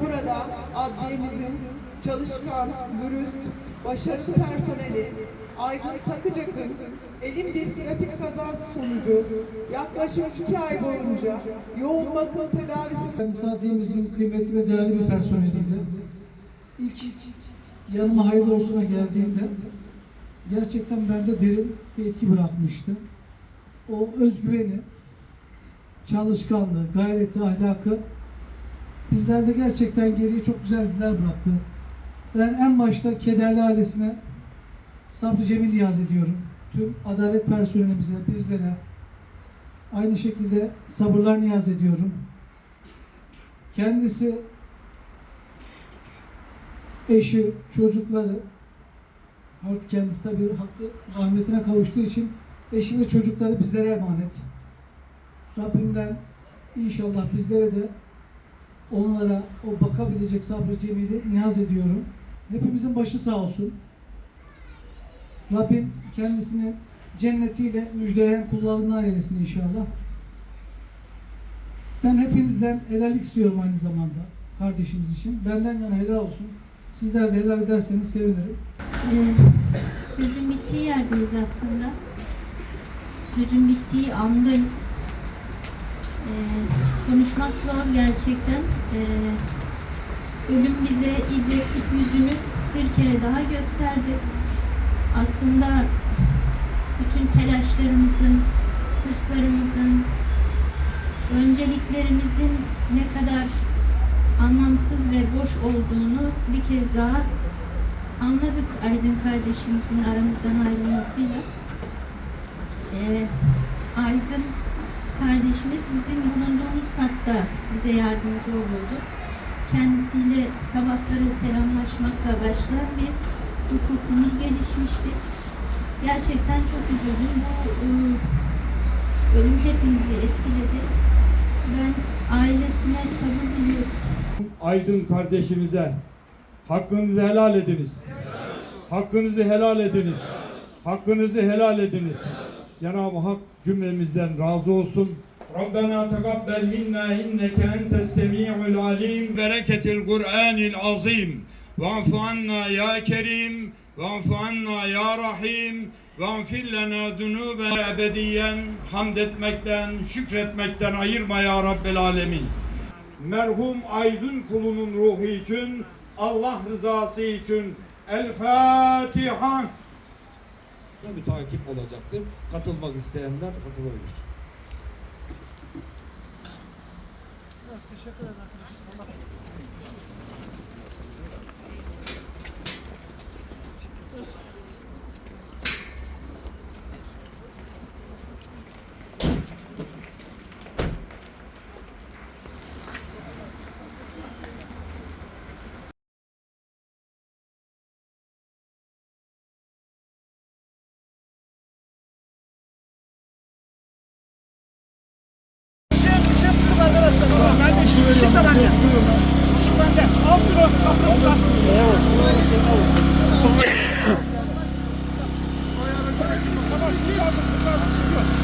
Burada adliyemizin çalışkan, dürüst, başarılı personeli Aydın Takıcak'ın elin bir trafik kazası sonucu yaklaşık iki ay boyunca yoğun bakım tedavisi... Kendisi adliyemizin kıymetli ve değerli bir personeliydi. İlk yanıma hayırlı olsuna geldiğinde gerçekten bende derin bir etki bırakmıştı. O özgüveni, çalışkanlığı, gayreti, ahlakı bizlerde gerçekten geriye çok güzel izler bıraktı. Ben en başta kederli ailesine sabrı cemil niyaz ediyorum. Tüm adalet personelimize, bizlere aynı şekilde sabırlar niyaz ediyorum. Kendisi, eşi, çocukları artık kendisi tabii hakkı rahmetine kavuştuğu için eşi ve çocukları bizlere emanet. Rabbimden inşallah bizlere de onlara o bakabilecek sabrı cemili niyaz ediyorum. Hepimizin başı sağ olsun. Rabbim kendisini cennetiyle müjdeleyen kullarından eylesin inşallah. Ben hepinizden helallik istiyorum aynı zamanda kardeşimiz için. Benden yana helal olsun. Sizler de helal ederseniz sevinirim. Sözün bittiği yerdeyiz aslında. Sözün bittiği andayız. Ee, konuşmak zor gerçekten. Ee, ölüm bize ibretlik yüzünü bir kere daha gösterdi. Aslında bütün telaşlarımızın, hırslarımızın, önceliklerimizin ne kadar anlamsız ve boş olduğunu bir kez daha anladık Aydın kardeşimizin aramızdan ayrılmasıyla. Ee, Aydın kardeşimiz bizim bulunduğumuz katta bize yardımcı oluyordu. Kendisiyle sabahları selamlaşmakla başlayan bir hukukumuz gelişmişti. Gerçekten çok üzüldüm. Bu ıı, ölüm hepimizi etkiledi. Ben ailesine sabır diliyorum. Aydın kardeşimize hakkınızı helal ediniz. Hakkınızı helal ediniz. Hakkınızı helal ediniz. Cenab-ı Hak cümlemizden razı olsun. Rabbena tekabbel minna inneke entes semi'ul alim. Bereketil Kur'anil azim. Ve'fu anna ya kerim. Ve'fu anna ya rahim. Ve'fir lena dunube ebediyen. Hamd etmekten, şükretmekten ayırma ya Rabbel alemin merhum Aydın kulunun ruhu için, Allah rızası için El Fatiha. Bir takip olacaktır. Katılmak isteyenler katılabilir. Işık, ışık tutup Al şunu. Tamam, iyi aldım. Bunlar çıkıyor.